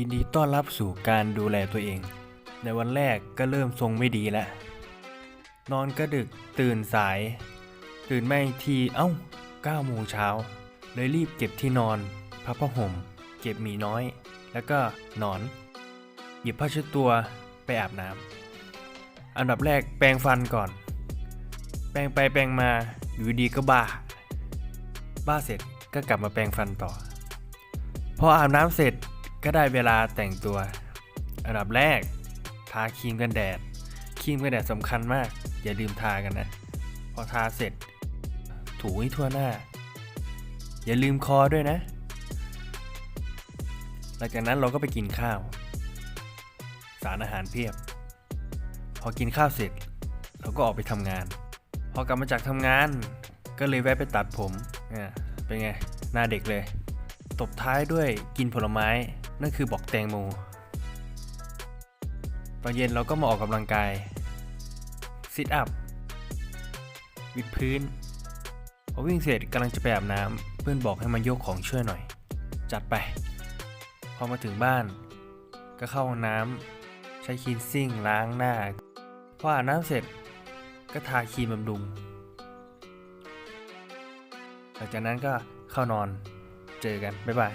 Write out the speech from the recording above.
ยินดีต้อนรับสู่การดูแลตัวเอง ในวันแรกก็เริ่มทรงไม่ดีแล้ว นอนก็ดึกตื่นสาย ตื่นไม่ทีเอ้า9โมงเช้า เลยรีบเก็บที่นอนพับผ้าห่ม เก็บหมีน้อย แล้วก็นอน หยิบผ้าเช็ดตัวไปอาบน้ำอันดับแรกแปรงฟันก่อน แปรงไปแปรงมาอยู่ดีก็บ้า บ้าเสร็จก็กลับมาแปรงฟันต่อ พออาบน้ำเสร็จ ก็ได้เวลาแต่งตัว อันดับแรก ทาครีมกันแดด ครีมกันแดดสำคัญมาก อย่าลืมทากันนะ พอทาเสร็จ ถูให้ทั่วหน้า อย่าลืมคอด้วยนะ หลังจากนั้นเราก็ไปกินข้าว สารอาหารเพียบ พอกินข้าวเสร็จ เราก็ออกไปทำงาน พอกลับมาจากทำงาน ก็เลยแวะไปตัดผมเนี่ยเป็นไง หน้าเด็กเลย ตบท้ายด้วยกินผลไม้ นั่นคือบอกแตงโม ตอนเย็นเราก็มาออกกำลังกาย ซิทอัพ วิดพื้น พอวิ่งเสร็จกำลังจะไปอาบน้ำเพื่อนบอกให้มายกของช่วยหน่อย จัดไป พอมาถึงบ้าน ก็เข้าห้องน้ำใช้คลีนซิ่งล้างหน้า พออาบน้ำเสร็จก็ทาครีมบำรุงหลังจากนั้นก็เข้านอน เจอกันบ๊ายบาย